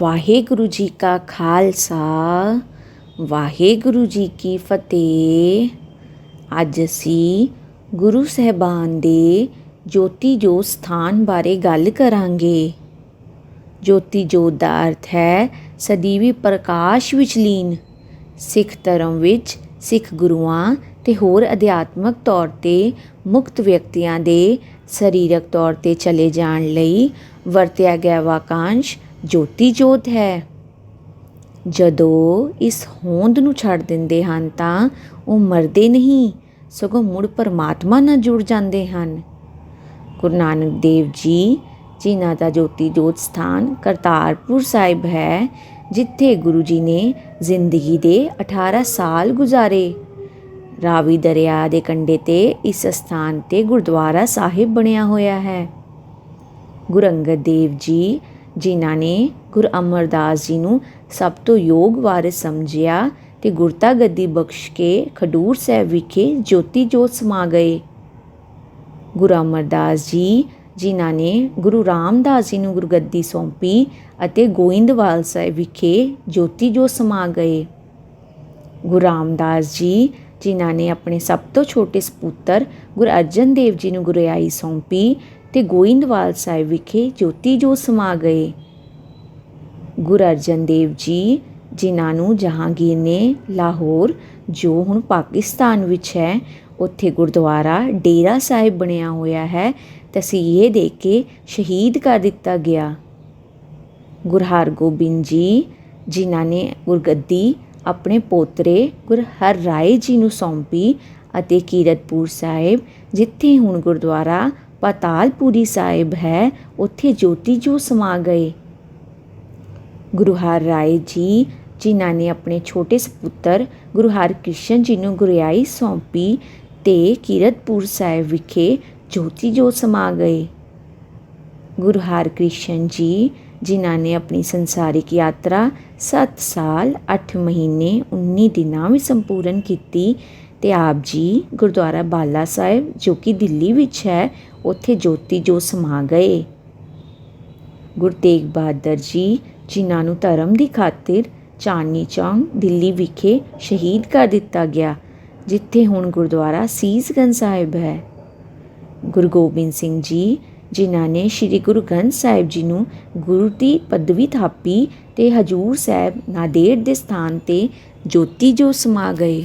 ਵਾਹਿਗੁਰੂ ਜੀ ਕਾ ਖਾਲਸਾ, ਵਾਹਿਗੁਰੂ ਜੀ ਕੀ ਫਤਿਹ। ਅੱਜ ਅਸੀਂ ਗੁਰੂ ਸਹਿਬਾਨ ਦੇ ਜੋਤੀ ਜੋਤ ਸਥਾਨ ਬਾਰੇ ਗੱਲ ਕਰਾਂਗੇ। ਜੋਤੀ ਜੋਤ ਦਾ ਅਰਥ ਹੈ ਸਦੀਵੀ ਪ੍ਰਕਾਸ਼ ਵਿੱਚ ਲੀਨ ਸਿੱਖ ਧਰਮ ਵਿੱਚ ਸਿੱਖ ਗੁਰੂਆਂ ਤੇ ਹੋਰ ਅਧਿਆਤਮਕ ਤੌਰ ਤੇ ਮੁਕਤ ਵਿਅਕਤੀਆਂ ਦੇ ਸਰੀਰਕ ਤੌਰ ਤੇ ਚਲੇ ਜਾਣ ਲਈ ਵਰਤਿਆ ਗਿਆ ਵਾਕਾਂਸ਼ ਜੋਤੀ ਜੋਤ ਹੈ। ਜਦੋਂ ਇਸ ਹੋਂਦ ਨੂੰ ਛੱਡ ਦਿੰਦੇ ਹਨ ਤਾਂ ਉਹ ਮਰਦੇ ਨਹੀਂ, ਸਗੋਂ ਮੁੜ ਪਰਮਾਤਮਾ ਨਾਲ ਜੁੜ ਜਾਂਦੇ ਹਨ। ਗੁਰੂ ਨਾਨਕ ਦੇਵ ਜੀ, ਜਿਨ੍ਹਾਂ ਦਾ ਜੋਤੀ ਜੋਤ ਸਥਾਨ ਕਰਤਾਰਪੁਰ ਸਾਹਿਬ ਹੈ, ਜਿੱਥੇ ਗੁਰੂ ਜੀ ਨੇ ਜ਼ਿੰਦਗੀ ਦੇ 18 ਸਾਲ ਗੁਜ਼ਾਰੇ। ਰਾਵੀ ਦਰਿਆ ਦੇ ਕੰਢੇ ਤੇ ਇਸ ਸਥਾਨ ਤੇ ਗੁਰਦੁਆਰਾ ਸਾਹਿਬ ਬਣਿਆ ਹੋਇਆ ਹੈ। ਗੁਰੂ ਅੰਗਦ ਦੇਵ ਜੀ ਜਿਨ੍ਹਾਂ ਨੇ ਗੁਰੂ ਅਮਰਦਾਸ ਜੀ ਨੂੰ ਸਭ ਤੋਂ ਯੋਗ ਵਾਰਿਸ ਸਮਝਿਆ ਤੇ ਗੁਰਤਾ ਗੱਦੀ ਬਖਸ਼ ਕੇ ਖਡੂਰ ਸਾਹਿਬ ਵਿਖੇ ਜੋਤੀ ਜੋਤ ਸਮਾ ਗਏ। ਗੁਰੂ ਅਮਰਦਾਸ ਜੀ, ਜਿਨ੍ਹਾਂ ਨੇ ਗੁਰੂ ਰਾਮਦਾਸ ਜੀ ਨੂੰ ਗੁਰਗੱਦੀ ਸੌਂਪੀ ਅਤੇ ਗੋਇੰਦਵਾਲ ਸਾਹਿਬ ਵਿਖੇ ਜੋਤੀ ਜੋਤ ਸਮਾ ਗਏ। ਗੁਰੂ ਰਾਮਦਾਸ ਜੀ, ਜਿਨ੍ਹਾਂ ਨੇ ਆਪਣੇ ਸਭ ਤੋਂ ਛੋਟੇ ਸਪੁੱਤਰ ਗੁਰੂ ਅਰਜਨ ਦੇਵ ਜੀ ਨੂੰ ਗੁਰਿਆਈ ਸੌਂਪੀ ਤੇ ਗੋਇੰਦਵਾਲ ਸਾਹਿਬ ਵਿਖੇ ਜੋਤੀ ਜੋਤ ਸਮਾ ਗਏ। ਗੁਰੂ ਅਰਜਨ ਦੇਵ ਜੀ, ਜਿਨ੍ਹਾਂ ਨੂੰ ਜਹਾਂਗੀਰ ਨੇ ਲਾਹੌਰ, ਜੋ ਹੁਣ ਪਾਕਿਸਤਾਨ ਵਿੱਚ ਹੈ, ਉੱਥੇ ਗੁਰਦੁਆਰਾ ਡੇਰਾ ਸਾਹਿਬ ਬਣਿਆ ਹੋਇਆ ਹੈ, ਤਸੀਹੇ ਦੇ ਕੇ ਸ਼ਹੀਦ ਕਰ ਦਿੱਤਾ ਗਿਆ। ਗੁਰੂ ਹਰਗੋਬਿੰਦ ਜੀ, ਜਿਨ੍ਹਾਂ ਨੇ ਗੁਰਗੱਦੀ ਆਪਣੇ ਪੋਤਰੇ ਗੁਰ ਹਰ ਰਾਏ ਜੀ ਨੂੰ ਸੌਂਪੀ ਅਤੇ ਕੀਰਤਪੁਰ ਸਾਹਿਬ, ਜਿੱਥੇ ਹੁਣ ਗੁਰਦੁਆਰਾ ਪਾਤਾਲਪੁਰੀ ਸਾਹਿਬ ਹੈ, ਉੱਥੇ ਜੋਤੀ ਜੋ ਸਮਾ ਗਏ। ਗੁਰੂ ਹਰ ਰਾਏ ਜੀ, ਜਿਨ੍ਹਾਂ ਨੇ ਆਪਣੇ ਛੋਟੇ ਸਪੁੱਤਰ ਗੁਰੂ ਹਰਕ੍ਰਿਸ਼ਨ ਜੀ ਨੂੰ ਗੁਰਿਆਈ ਸੌਂਪੀ ਤੇ ਕੀਰਤਪੁਰ ਸਾਹਿਬ ਵਿਖੇ ਜੋਤੀ ਜੋ ਸਮਾ ਗਏ। ਗੁਰੂ ਹਰਕ੍ਰਿਸ਼ਨ ਜੀ, ਜਿਨ੍ਹਾਂ ਨੇ ਆਪਣੀ ਸੰਸਾਰਿਕ ਯਾਤਰਾ 7 ਸਾਲ 8 ਮਹੀਨੇ 19 ਦਿਨਾਂ ਵਿੱਚ ਸੰਪੂਰਨ ਕੀਤੀ ਤੇ ਆਪ ਜੀ ਗੁਰਦੁਆਰਾ ਬਾਲਾ ਸਾਹਿਬ, ਜੋ ਕਿ ਦਿੱਲੀ ਵਿੱਚ ਹੈ, ਉੱਥੇ ਜੋਤੀ ਜੋ ਸਮਾ ਗਏ। ਗੁਰੂ ਤੇਗ ਬਹਾਦਰ ਜੀ, ਜਿਨ੍ਹਾਂ ਨੂੰ ਧਰਮ ਦੀ ਖਾਤਰ ਚਾਂਦਨੀ ਚੌਂਕ ਦਿੱਲੀ ਵਿਖੇ ਸ਼ਹੀਦ ਕਰ ਦਿੱਤਾ ਗਿਆ, ਜਿੱਥੇ ਹੁਣ ਗੁਰਦੁਆਰਾ ਸੀਸਗੰਜ ਸਾਹਿਬ ਹੈ। ਗੁਰੂ ਗੋਬਿੰਦ ਸਿੰਘ ਜੀ, ਜਿਨ੍ਹਾਂ ਨੇ ਸ੍ਰੀ ਗੁਰੂ ਗ੍ਰੰਥ ਸਾਹਿਬ ਜੀ ਨੂੰ ਗੁਰੂ ਦੀ ਪਦਵੀ ਥਾਪੀ ਤੇ ਹਜੂਰ ਸਾਹਿਬ ਨਾਦੇੜ ਦੇ ਸਥਾਨ ਤੇ ਜੋਤੀ ਜੋ ਸਮਾ ਗਏ।